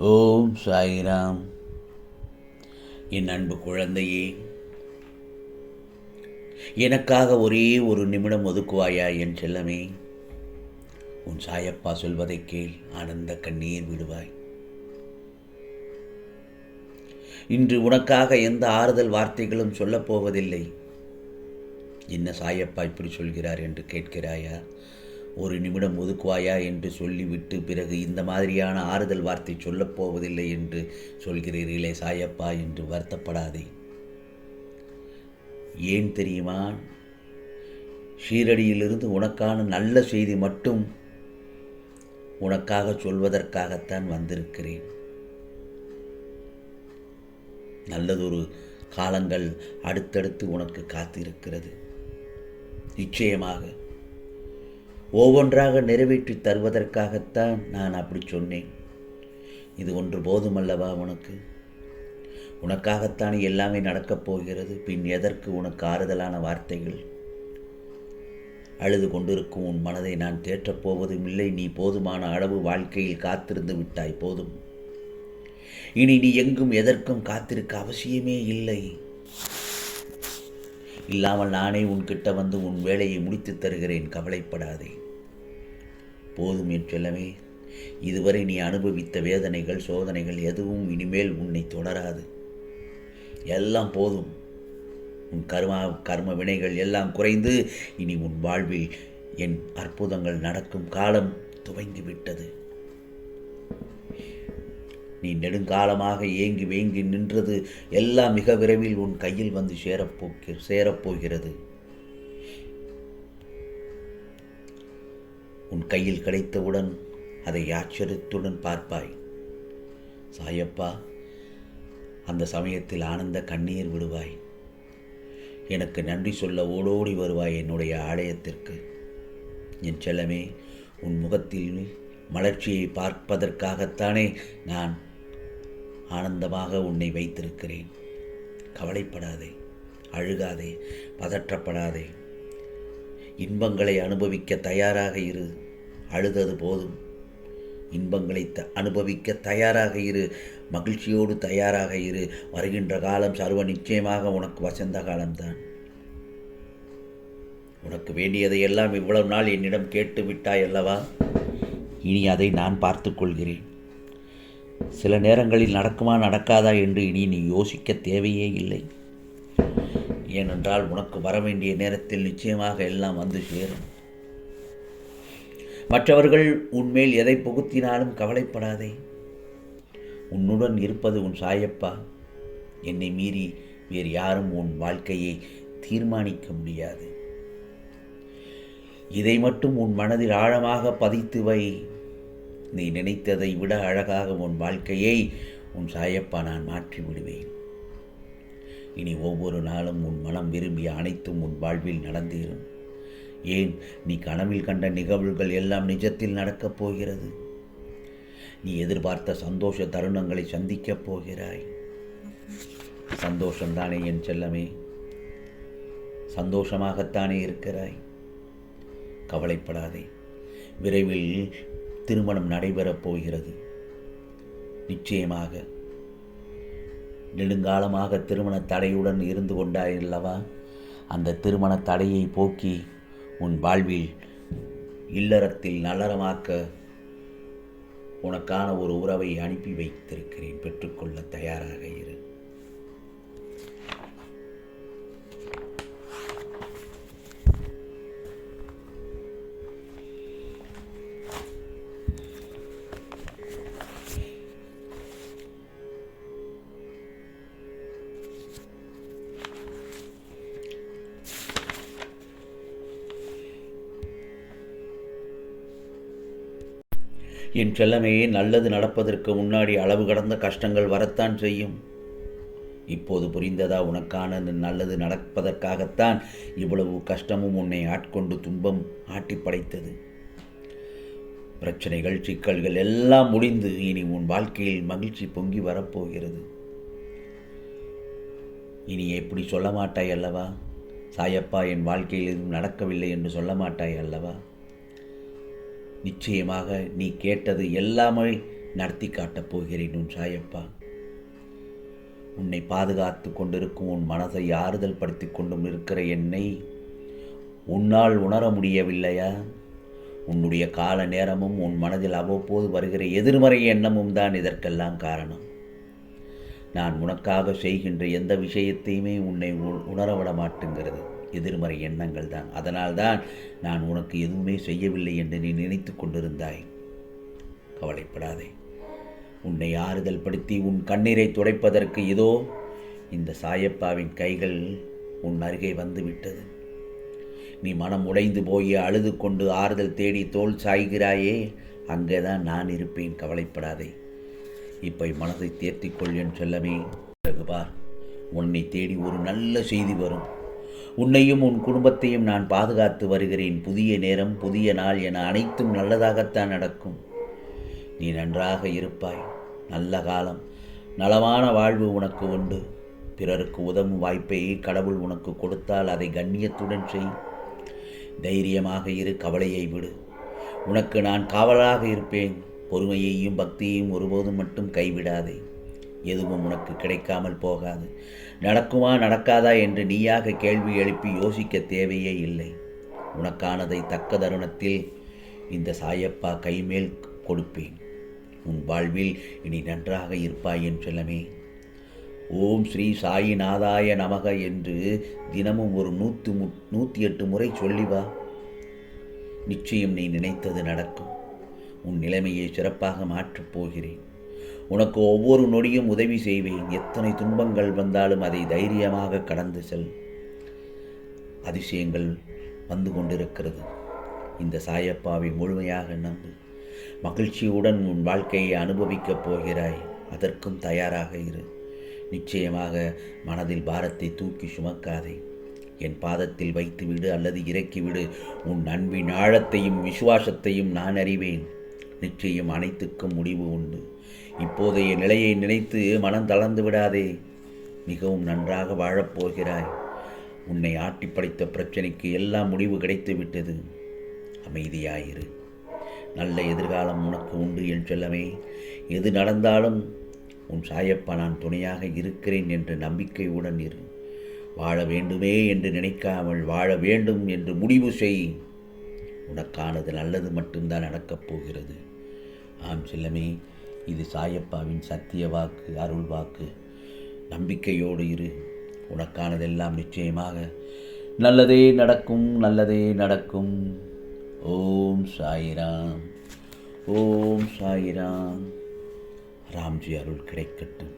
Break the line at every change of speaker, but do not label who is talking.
ஓம் சாய்ராம். என் அன்பு குழந்தையே எனக்காக ஒரே ஒரு நிமிடம் ஒதுக்குவாயா என் செல்லமே? உன் சாயப்பா சொல்வதை கேள் ஆனந்த கண்ணீர் விடுவாய். இன்று உனக்காக எந்த ஆறுதல் வார்த்தைகளும் சொல்லப் போவதில்லை. என்ன சாயப்பா இப்படி சொல்கிறார் என்று கேட்கிறாயா? ஒரு நிமிடம் ஒதுக்குவாயா என்று சொல்லிவிட்டு பிறகு இந்த மாதிரியான ஆறுதல் வார்த்தை சொல்லப் போவதில்லை என்று சொல்கிறீர்களே சாயப்பா என்று வருத்தப்படாதே. ஏன் தெரியுமா? ஷீரடியிலிருந்து உனக்கான நல்ல செய்தி மட்டும் உனக்காக சொல்வதற்காகத்தான் வந்திருக்கிறேன். நல்லதொரு காலங்கள் அடுத்தடுத்து உனக்கு காத்திருக்கிறது. நிச்சயமாக ஒவ்வொன்றாக நிறைவேற்றி தருவதற்காகத்தான் நான் அப்படி சொன்னேன். இது ஒன்று போதுமல்லவா உனக்கு? உனக்காகத்தான் எல்லாமே நடக்கப் போகிறது பின் எதற்கு உனக்கு ஆறுதலான வார்த்தைகள்? அழுது கொண்டிருக்கும் உன் மனதை நான் தேற்றப் போவதும் இல்லை நீ போதுமான அளவு வாழ்க்கையில் காத்திருந்து விட்டாய் போதும். இனி நீ எங்கும் எதற்கும் காத்திருக்க அவசியமே இல்லை. இல்லாமல் நானே உன்கிட்ட வந்து உன் வேலையை முடித்து தருகிறேன் கவலைப்படாதே. போதும் என் செல்லமே இதுவரை நீ அனுபவித்த வேதனைகள் சோதனைகள் எதுவும் இனிமேல் உன்னை தொடராது. எல்லாம் போதும். உன் கர்மா கர்ம வினைகள் எல்லாம் குறைந்து இனி உன் வாழ்வில் என் அற்புதங்கள் நடக்கும் காலம் துவங்கி விட்டது நீ நெடுங்காலமாக ஏங்கி வேங்கி நின்றது எல்லாம் மிக விரைவில் உன் கையில் வந்து சேரப்போக்கு சேரப்போகிறது. உன் கையில் கிடைத்தவுடன் அதை ஆச்சரியத்துடன் பார்ப்பாய். சாயப்பா அந்த சமயத்தில் ஆனந்த கண்ணீர் விடுவாய். எனக்கு நன்றி சொல்ல ஓடோடி வருவாய் என்னுடைய ஆலயத்திற்கு. என் செல்லமே உன் முகத்தில் மலர்ச்சியை பார்ப்பதற்காகத்தானே நான் ஆனந்தமாக உன்னை வைத்திருக்கிறேன். கவலைப்படாதே அழுகாதே பதற்றப்படாதே. இன்பங்களை அனுபவிக்க தயாராக இரு அழுதது போதும். இன்பங்களை த அனுபவிக்க தயாராக இரு மகிழ்ச்சியோடு தயாராக இரு. வருகின்ற காலம் சர்வ நிச்சயமாக உனக்கு வசந்த காலம்தான். உனக்கு வேண்டியதை எல்லாம் இவ்வளவு நாள் என்னிடம் கேட்டு விட்டாய் அல்லவா? இனி அதை நான் பார்த்து கொள்கிறேன். சில நேரங்களில் நடக்குமா நடக்காதா என்று இனி நீ யோசிக்க தேவையே இல்லை. ஏனென்றால் உனக்கு வர வேண்டிய நேரத்தில் நிச்சயமாக எல்லாம் வந்து சேரும். மற்றவர்கள் உன்மேல் எதை புகுத்தினாலும் கவலைப்படாதே. உன்னுடன் இருப்பது உன் சாயப்பா. என்னை மீறி வேறு யாரும் உன் வாழ்க்கையை தீர்மானிக்க முடியாது. இதை மட்டும் உன் மனதில் ஆழமாக பதித்து வை. நீ நினைத்ததை விட அழகாக உன் வாழ்க்கையை உன் சாயப்பா நான் மாற்றி விடுவேன். இனி ஒவ்வொரு நாளும் உன் மனம் விரும்பிய அனைத்தும் உன் வாழ்வில் நடந்தேறும். ஏன்? நீ கனவில் கண்ட நிகழ்வுகள் எல்லாம் நிஜத்தில் நடக்கப் போகிறது. நீ எதிர்பார்த்த சந்தோஷ தருணங்களை சந்திக்கப் போகிறாய். சந்தோஷம்தானே என் செல்லமே. சந்தோஷமாகத்தானே இருக்கிறாய். கவலைப்படாதே. விரைவில் திருமணம் நடைபெறப் போகிறது. நிச்சயமாக. நெடுங்காலமாக திருமண தடையுடன் இருந்து கொண்டாய் அல்லவா அந்த திருமண தடையை போக்கி உன் வாழ்வில் இல்லறத்தில் நல்லறமாக்க உனக்கான ஒரு உறவை அனுப்பி வைத்திருக்கிறேன். பெற்றுக்கொள்ள தயாராக இரு. என் செல்லமையே நல்லது நடப்பதற்கு முன்னாடி அளவு கடந்த கஷ்டங்கள் வரத்தான் செய்யும். இப்போது புரிந்ததா உனக்கான நல்லது நடப்பதற்காகத்தான் இவ்வளவு கஷ்டமும் உன்னை ஆட்கொண்டு துன்பம் ஆட்டி படைத்தது. பிரச்சனைகள் சிக்கல்கள் எல்லாம் முடிந்து இனி உன் வாழ்க்கையில் மகிழ்ச்சி பொங்கி வரப்போகிறது. இனி எப்படி சொல்ல மாட்டாய் அல்லவா? சாயப்பா என் வாழ்க்கையில் எதுவும் நடக்கவில்லை என்று சொல்ல மாட்டாய் அல்லவா? நிச்சயமாக நீ கேட்டது எல்லாமே நடத்தி காட்டப் போகிறேன் உன் சாயப்பா. உன்னை பாதுகாத்து கொண்டிருக்கும் உன் மனதை ஆறுதல் படுத்தி கொண்டும் இருக்கிற என்னை உன்னால் உணர முடியவில்லையா? உன்னுடைய கால நேரமும் உன் மனதில் அவ்வப்போது வருகிற எதிர்மறை எண்ணமும் தான் இதற்கெல்லாம் காரணம். நான் உனக்காக செய்கின்ற எந்த விஷயத்தையுமே உன்னை உணரவிட மாட்டேங்கிறது. எதிர்மறை எண்ணங்கள் தான் அதனால்தான் நான் உனக்கு எதுவுமே செய்யவில்லை என்று நீ நினைத்து கொண்டிருந்தாய். கவலைப்படாதே. உன்னை ஆறுதல் படுத்தி உன் கண்ணீரை துடைப்பதற்கு இதோ இந்த சாயப்பாவின் கைகள் உன் அருகே வந்துவிட்டது. நீ மனம் உடைந்து போய் அழுது கொண்டு ஆறுதல் தேடி தோல் சாய்கிறாயே அங்கே தான் நான் இருப்பேன். கவலைப்படாதே. இப்போ மனதை தேர்த்திக்கொள் என் பிறகு பார் உன்னை தேடி ஒரு நல்ல செய்தி வரும். உன்னையும் உன் குடும்பத்தையும் நான் பாதுகாத்து வருகிறேன். புதிய நேரம் புதிய நாள் என அனைத்தும் நல்லதாகத்தான் நடக்கும். நீ நன்றாக இருப்பாய். நல்ல காலம். நலமான வாழ்வு உனக்கு உண்டு. பிறருக்கு உதவும் வாய்ப்பை கடவுள் உனக்கு கொடுத்தால் அதை கண்ணியத்துடன் செய். தைரியமாக இரு கவலையை விடு. உனக்கு நான் காவலாக இருப்பேன். பொறுமையையும் பக்தியையும் ஒருபோதும் மட்டும் கைவிடாதே. எதுவும் உனக்கு கிடைக்காமல் போகாது. நடக்குமா நடக்காதா என்று நீயாக கேள்வி எழுப்பி யோசிக்க தேவையே இல்லை. உனக்கானதை தக்க தருணத்தில் இந்த சாயப்பா கைமேல் கொடுப்பேன். உன் வாழ்வில் இனி நன்றாக இருப்பாய் என் செல்லமே. ஓம் ஸ்ரீ சாயிநாதாய நமக என்று தினமும் ஒரு நூற்று மு நூற்றி எட்டு முறை சொல்லி வா. நிச்சயம் நீ நினைத்தது நடக்கும். உன் நிலைமையை சிறப்பாக மாற்றப் போகிறேன். உனக்கு ஒவ்வொரு நொடியும் உதவி செய்வேன். எத்தனை துன்பங்கள் வந்தாலும் அதை தைரியமாக கடந்து செல். அதிசயங்கள் வந்து கொண்டிருக்கிறது. இந்த சாயப்பாவை முழுமையாக நம்பு. மகிழ்ச்சியுடன் உன் வாழ்க்கையை அனுபவிக்கப் போகிறாய். அதற்கும் தயாராக இரு. நிச்சயமாக மனதில் பாரத்தை தூக்கி சுமக்காதே. என் பாதத்தில் வைத்துவிடு அல்லது இறக்கிவிடு உன் அன்பின் ஆழத்தையும் விசுவாசத்தையும் நான் அறிவேன். நிச்சயம் அனைத்துக்கும் முடிவு உண்டு. இப்போதைய நிலையை நினைத்து மனம் தளர்ந்து விடாதே. மிகவும் நன்றாக வாழப்போகிறாய் உன்னை ஆட்டி படைத்த பிரச்சனைக்கு எல்லாம் முடிவு கிடைத்து விட்டது. அமைதியாயிரு. நல்ல எதிர்காலம் உனக்கு உண்டு என் செல்லமே. எது நடந்தாலும் உன் சாயப்பா நான் துணையாக இருக்கிறேன் என்ற நம்பிக்கையுடன் இரு. வாழ வேண்டுமே என்று நினைக்காமல் வாழ வேண்டும் என்று முடிவு செய். உனக்கானது நல்லது மட்டும்தான் நடக்கப் போகிறது. ஆம் செல்லமே. இது சாயப்பாவின் சத்திய வாக்கு அருள் வாக்கு. நம்பிக்கையோடு இரு. உனக்கானதெல்லாம் நிச்சயமாக நல்லதே நடக்கும் நல்லதே நடக்கும். ஓம் சாயிராம். ஓம் சாயிராம். ராம்ஜி அருள் கிடைக்கட்டும்.